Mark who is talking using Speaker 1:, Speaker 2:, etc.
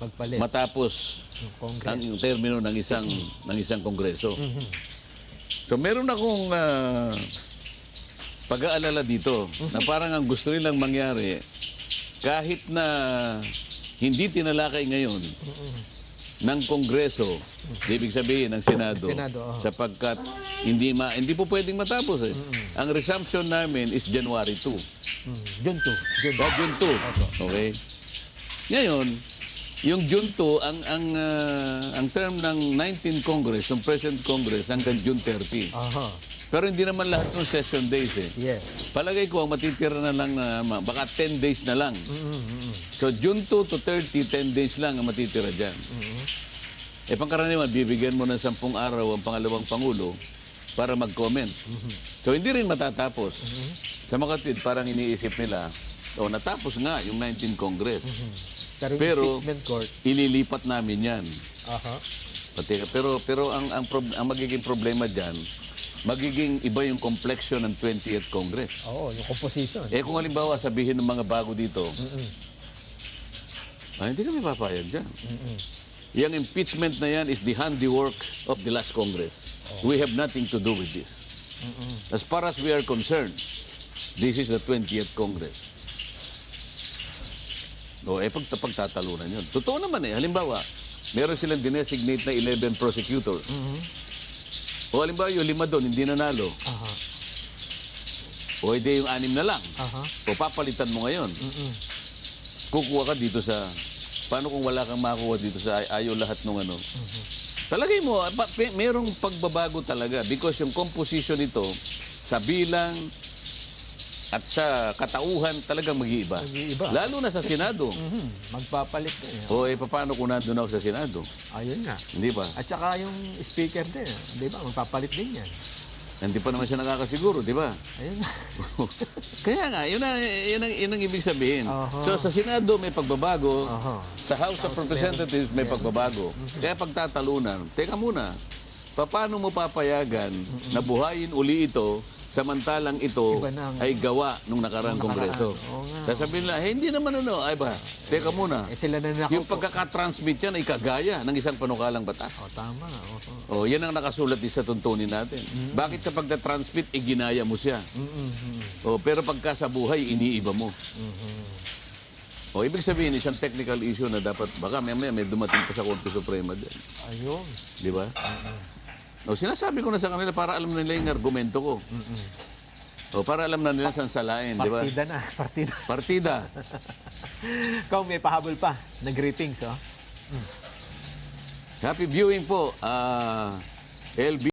Speaker 1: Pagpalit.
Speaker 2: matapos
Speaker 1: Congress.
Speaker 2: ang termino ng isang ng isang kongreso. So meron akong ah, pag-aalala dito na parang ang gusto nilang mangyari kahit na hindi tinalakay ngayon ng Kongreso, ibig sabihin ng Senado,
Speaker 1: Senado, oo.
Speaker 2: sapagkat hindi ma hindi po pwedeng matapos eh. Ang resumption namin is January 2.
Speaker 1: Mm. June 2. June
Speaker 2: Oh, June 2. Okay. Ngayon, yung June 2, ang ang ah, ang term ng 19 Congress, ng present Congress hanggang June 30.
Speaker 1: Aha.
Speaker 2: Pero hindi naman lahat ng session days eh.
Speaker 1: Yes.
Speaker 2: Palagay ko ang matitira na lang na ma- baka 10 days na lang.
Speaker 1: Mm-hmm.
Speaker 2: So June 2 to 30, 10 days lang ang matitira diyan. Eh pangkaraniwan, bibigyan mo ng 10 araw ang pangalawang pangulo para mag-comment. So hindi rin matatapos. Sa makatid, parang iniisip nila, o natapos nga yung 19 Congress.
Speaker 1: Pero, impeachment court.
Speaker 2: Ililipat namin yan.
Speaker 1: Aha.
Speaker 2: Pati, pero pero ang ang, prob- ang magiging problema diyan, magiging iba yung complexion ng 20th Congress.
Speaker 1: Oo, yung composition.
Speaker 2: Eh kung halimbawa sabihin ng mga bago dito, ah, hindi kami papayag dyan. Yung impeachment na yan is the handiwork of the last Congress. We have nothing to do with this. As far as we are concerned, this is the 20th Congress. O, eh, pag, pagtatalunan yun. Totoo naman eh. Halimbawa, meron silang dinesignate na 11 prosecutors. O halimbawa, yung lima doon, hindi nanalo.
Speaker 1: Aha.
Speaker 2: O hindi yung anim na lang.
Speaker 1: Aha.
Speaker 2: O papalitan mo ngayon.
Speaker 1: Mm-mm.
Speaker 2: Kukuha ka dito sa... Paano kung wala kang makuha dito sa ay- ayaw lahat ng ano? Talagay mo, pa, pe- merong pagbabago talaga because yung composition nito sa bilang at sa katauhan talagang mag-iiba.
Speaker 1: Mag-iiba.
Speaker 2: Lalo na sa Senado.
Speaker 1: Mhm. Magpapalit din. eh.
Speaker 2: O eh, paano kung nandun ako sa Senado?
Speaker 1: Ayun nga.
Speaker 2: Hindi ba?
Speaker 1: At saka yung speaker din, di ba? Magpapalit din yan.
Speaker 2: Hindi pa naman siya nakakasiguro, di ba?
Speaker 1: Ayun nga.
Speaker 2: Kaya nga, yun ang, yun ang, yun ang ibig sabihin.
Speaker 1: Aha.
Speaker 2: So sa Senado may pagbabago,
Speaker 1: Aha.
Speaker 2: sa House of Representatives may pagbabago. Kaya pagtatalunan, teka muna, paano mo papayagan na buhayin uli ito samantalang ito
Speaker 1: Iba na ang-
Speaker 2: ay gawa nung nakarang
Speaker 1: Nung nakaraan.
Speaker 2: kongreso.
Speaker 1: Oo nga.
Speaker 2: Sasabihin nila, eh, hindi naman ano, ay ba, teka muna.
Speaker 1: Eh sila na
Speaker 2: Yung
Speaker 1: nakaupo.
Speaker 2: pagkakatransmit yan ay kagaya ng isang panukalang batas.
Speaker 1: Oh, tama. Oo.
Speaker 2: O, yan ang nakasulat din sa tuntunin natin. Bakit sa pagka-transmit, iginaya mo siya?
Speaker 1: Mm-mm.
Speaker 2: O, pero pagka sa buhay, iniiba mo. O, ibig sabihin, isang technical issue na dapat, baka may, may, may dumating pa sa Korte Suprema din.
Speaker 1: Ayun.
Speaker 2: Di ba? O, sinasabi ko na sa kanila para alam nila yung argumento ko. O, para alam na nila saan salain, di ba?
Speaker 1: Partida na. Partida.
Speaker 2: Partida.
Speaker 1: Ikaw may pahabol pa. Nag-greetings, oh.
Speaker 2: Happy viewing po, ah, LB.